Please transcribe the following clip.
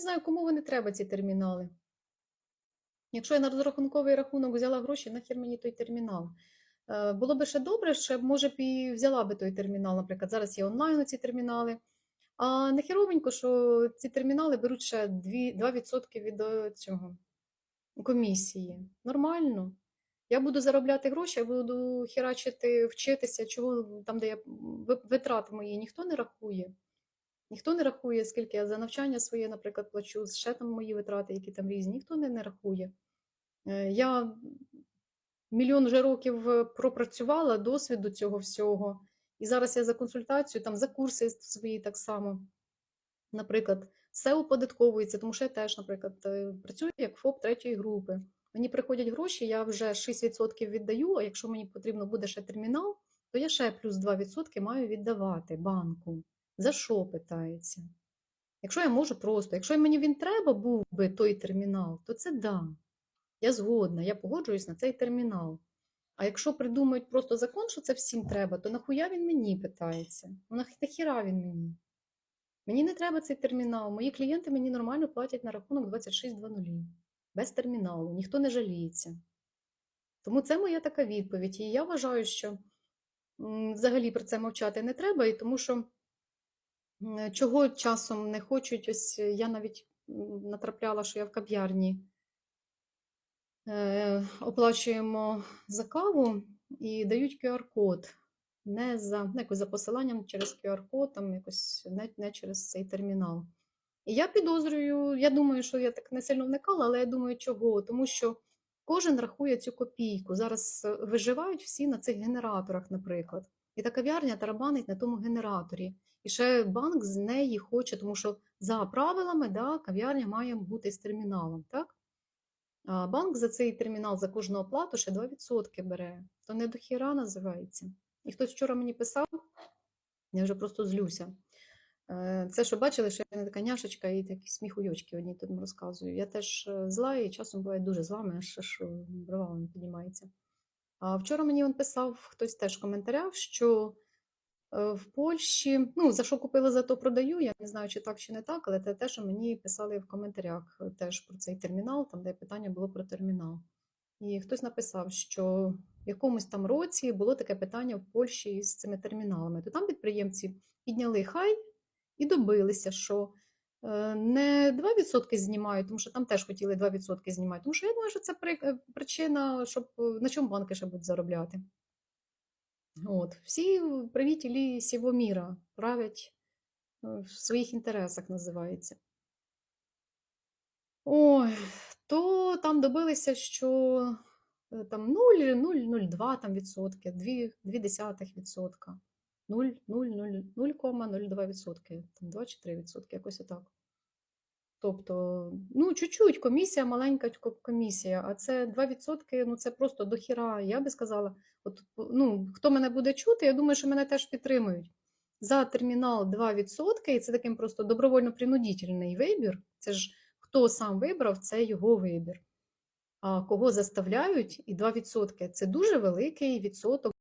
знаю, кому вони треба, ці термінали. Якщо я на розрахунковий рахунок взяла гроші, нахер мені той термінал. Е, Було би ще добре, ще може б і взяла би той термінал. Наприклад, зараз є онлайн ці термінали. А нехеровенько, що ці термінали беруть ще 2%, 2% від е, цього комісії. Нормально. Я буду заробляти гроші, я буду херачити, вчитися, чого там, де я ви- витрати мої, ніхто не рахує. Ніхто не рахує, скільки я за навчання своє, наприклад, плачу, ще там мої витрати, які там різні, ніхто не, не рахує. Е, Я мільйон вже років е, пропрацювала досвіду цього всього. І зараз я за консультацію, там за курси свої так само. Наприклад, все оподатковується, тому що я теж, наприклад, е, працюю як ФОП третьої групи. Мені приходять гроші, я вже 6% віддаю, а якщо мені потрібно буде ще термінал, то я ще плюс 2% маю віддавати банку. За що питається? Якщо я можу просто, якщо мені він треба був би той термінал, то це да. Я згодна, я погоджуюсь на цей термінал. А якщо придумають просто закон, що це всім треба, то нахуя він мені питається? Ну нах- нахіра він мені? Мені не треба цей термінал. Мої клієнти мені нормально платять на рахунок 26.00. Без терміналу, ніхто не жаліється. Тому це моя така відповідь. І я вважаю, що взагалі про це мовчати не треба, і тому що чого часом не хочуть, ось я навіть натрапляла, що я в кав'ярні е, оплачуємо за каву і дають QR-код. Не за, ну, якось за посиланням через QR-код, там якось не, не через цей термінал. І я підозрюю, я думаю, що я так не сильно вникала, але я думаю, чого? Тому що кожен рахує цю копійку. Зараз е, виживають всі на цих генераторах, наприклад. І та кав'ярня тарабанить на тому генераторі. І ще банк з неї хоче, тому що за правилами да, кав'ярня має бути з терміналом. так? А банк за цей термінал за кожну оплату ще 2% бере. То не до хіра називається. І хтось вчора мені писав, я вже просто злюся. Е, Це що бачили, що я не така няшечка і такі сміхуйочки одні тут розказую. Я теж е, зла і часом буває дуже зла, аж аж брова не піднімається. Вчора мені він писав хтось теж в коментарях, що е, в Польщі, ну, за що купила, за то продаю. Я не знаю, чи так, чи не так, але це те, що мені писали в коментарях е, теж про цей термінал, там де питання було про термінал. І хтось написав, що в якомусь там році було таке питання в Польщі з цими терміналами. То там підприємці підняли хай і добилися, що не 2% знімають, тому що там теж хотіли 2% знімати. Тому що я думаю, що це е, причина, щоб е, на чому банки ще будуть заробляти. От. Всі правителі сього міра правлять е, в своїх інтересах, називається. Ой, то там добилися, що е, там 0,002 там відсотки, 2, 2 десятих відсотка, 0, 0, 0, 0,02 відсотки, там 2 чи 3 відсотки, якось отак. Тобто, ну, чуть-чуть, комісія, маленька комісія, а це 2%, ну це просто дохіра. Я би сказала, от, ну, хто мене буде чути, я думаю, що мене теж підтримують. За термінал 2%, і це таким просто добровольно-принудительний вибір. Це ж хто сам вибрав, це його вибір. А кого заставляють, і 2% це дуже великий відсоток